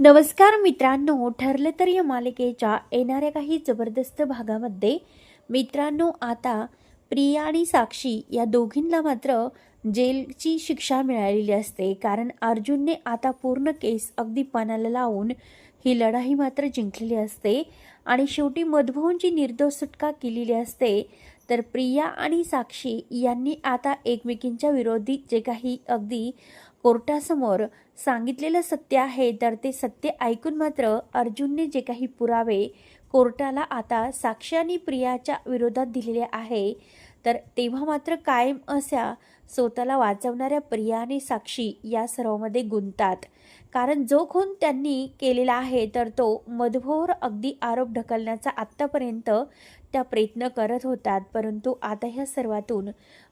नमस्कार मित्रांनो ठरलं तर या मालिकेच्या येणाऱ्या काही जबरदस्त भागामध्ये. मित्रांनो आता प्रिया आणि साक्षी या दोघींना मात्र जेलची शिक्षा मिळालेली असते. कारण अर्जुनने आता पूर्ण केस अगदी पणाला लावून ही लढाई मात्र जिंकलेली असते. आणि शेवटी मधुभाऊंची निर्दोष सुटका केलेली असते. तर प्रिया आणि साक्षी यांनी आता एकमेकींच्या विरोधी जे काही अगदी कोर्टासमोर सांगितलेलं सत्य आहे तर ते सत्य ऐकून मात्र अर्जुनने जे काही पुरावे कोर्टाला आता साक्षी आणि प्रियाच्या विरोधात दिलेले आहे तर तेव्हा मात्र कायम अशा स्वतःला वाचवणाऱ्या प्रिया आणि साक्षी या सर्वामध्ये गुंतात कारण जो खून त्यांनी केलेला आहे तर तो मधभोर अगदी आरोप ढकलण्याचा आत्तापर्यंत त्या प्रयत्न करत होतात. परंतु आता ह्या सर्वातून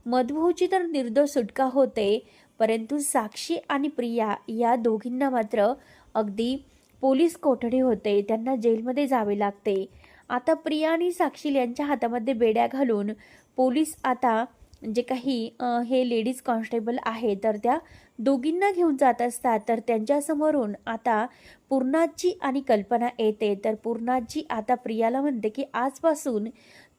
मधभोची तर निर्दोष सुटका होते परंतु साक्षी आणि प्रिया या दोघींना मात्र अगदी पोलीस कोठडी होते. त्यांना जेलमध्ये जावे लागते. आता प्रिया आणि साक्षी यांच्या हातामध्ये बेड्या घालून पोलीस आता जे काही हे लेडीज कॉन्स्टेबल आहे तर त्या दोघींना घेऊन जात असतात. तर त्यांच्यासमोरून आता पूर्णाजी आणि कल्पना येते. तर पूर्णाजी आता प्रियाला म्हणते की आजपासून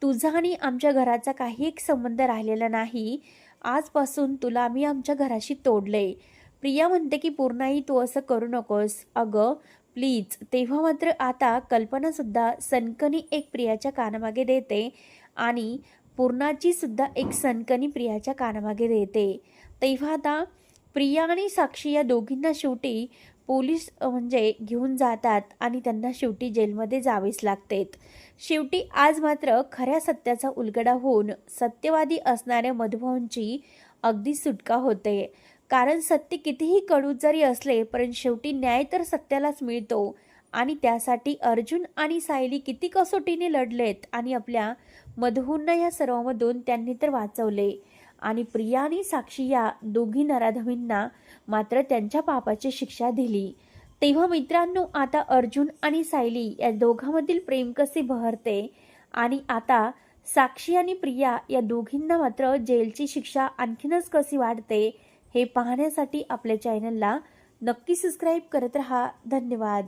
तुझा आणि आमच्या घराचा काही एक संबंध राहिलेला नाही. आजपासून तुला आम्ही आमच्या घराशी तोडले. प्रिया म्हणते की पूर्णाई तू असं करू नकोस. अगं प्लीज. तेव्हा मात्र आता कल्पनासुद्धा सनकनी एक प्रियाच्या कानामागे देते आणि पूर्णाची सुद्धा एक सनकनी प्रियाच्या कानामागे देते. तेव्हा आता प्रिया आणि साक्षी या दोघींना शेवटी पोलीस म्हणजे घेऊन जातात आणि त्यांना शेवटी जेलमध्ये जावेच लागते शेवटी आज मात्र खऱ्या सत्याचा उलगडा होऊन सत्यवादी असणाऱ्या मधुभाऊंची अगदी सुटका होते. कारण सत्य कितीही कडू जरी असले पण शेवटी न्याय तर सत्यालाच मिळतो. आणि त्यासाठी अर्जुन आणि सायली किती कसोटीने लढलेत आणि आपल्या मधुहूंना या सर्वांमधून त्यांनी तर वाचवले. आणि प्रिया आणि साक्षी या दोघी नराधमींना मात्र त्यांच्या पापाची शिक्षा दिली. तेव्हा मित्रांनो आता अर्जुन आणि सायली या दोघांमधील प्रेम कसे बहरते? आणि आता साक्षी आणि प्रिया या दोघींना मात्र जेलची शिक्षा आणखीनच कशी वाढते हे पाहण्यासाठी आपल्या चॅनलला नक्की सबस्क्राईब करत रहा. धन्यवाद.